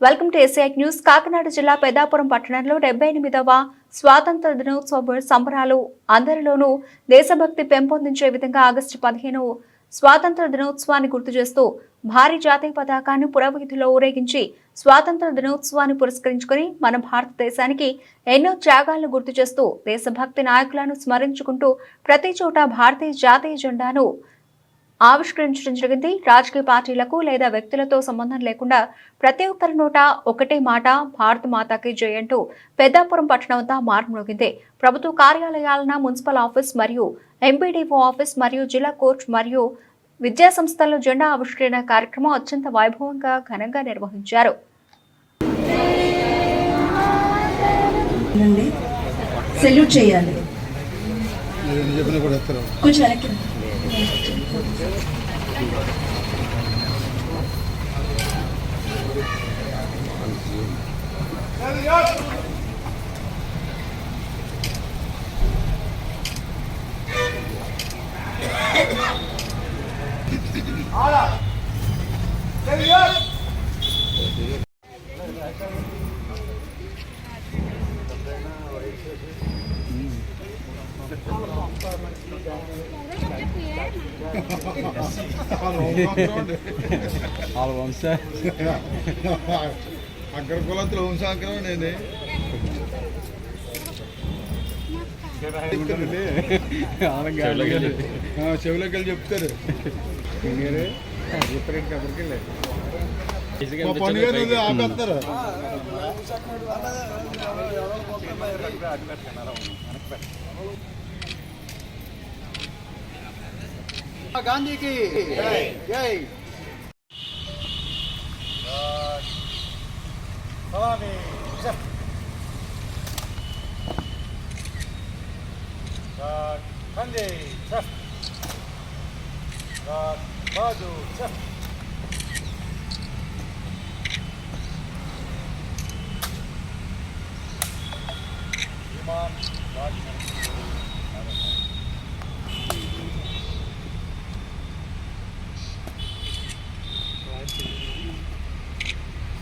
Welcome to SI news Kakinada జిల్లా పెద్దాపురం పట్టణంలో డెబ్బై ఎనిమిదవ స్వాతంత్ర దినోత్సవ సంబరాలు అందరిలోనూ దేశభక్తి పెంపొందించే విధంగా ఆగస్టు పదిహేను స్వాతంత్ర దినోత్సవాన్ని గుర్తు చేస్తూ భారీ జాతీయ పతాకాన్ని పురవీధిలో ఊరేగించి స్వాతంత్ర దినోత్సవాన్ని పురస్కరించుకొని మన భారతదేశానికి ఎన్నో త్యాగాలను గుర్తు చేస్తూ దేశభక్తి నాయకులను స్మరించుకుంటూ ప్రతి చోట భారతీయ జాతీయ జెండాను ఆవిష్కరించడం జరిగింది. రాజకీయ పార్టీలకు లేదా వ్యక్తులతో సంబంధం లేకుండా ప్రతి ఒక్కరి నోట ఒకటే మాట భారత మాతాకి జై అంటూ పెద్దాపురం పట్టణం అంతా మారుమోగింది ప్రభుత్వ కార్యాలయాలన మున్సిపల్ ఆఫీస్ మరియు ఎంపీడీఓ ఆఫీస్ మరియు జిల్లా కోర్టు మరియు విద్యా సంస్థల్లో జెండా ఆవిష్కరణ కార్యక్రమం అత్యంత వైభవంగా ఘనంగా నిర్వహించారు. సెల్యూట్ చేయాలి. కొంచెం Thank you. వాళ్ళ వంశ అగ్ర కులతులు వంశాంకరం నేనే చెవిలోకి వెళ్ళి చెప్తారు. మా పని ఆపేస్తారు गांधी की जय स्वामी Gandhi, sir. God, Badu, sir. Imam, Rajman.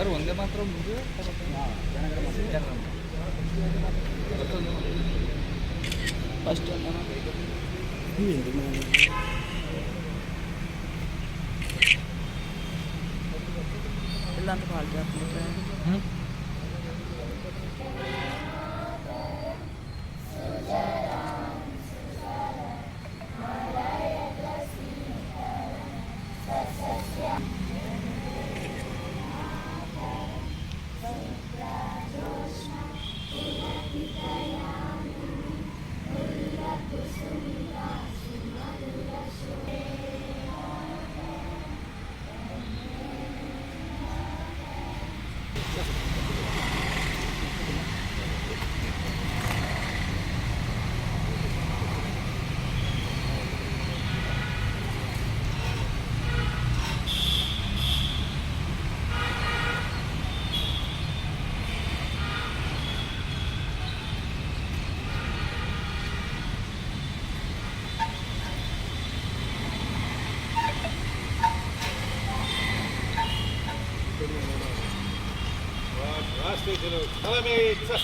Sir ಒಂದೇ ಮಾತ್ರ ಮುಗಿದು ಫಸ್ಟ್ ಇಲ್ಲ ಅಂತ ಕಾಲ್ ಜಾಪ್ 对对对，好了没？走。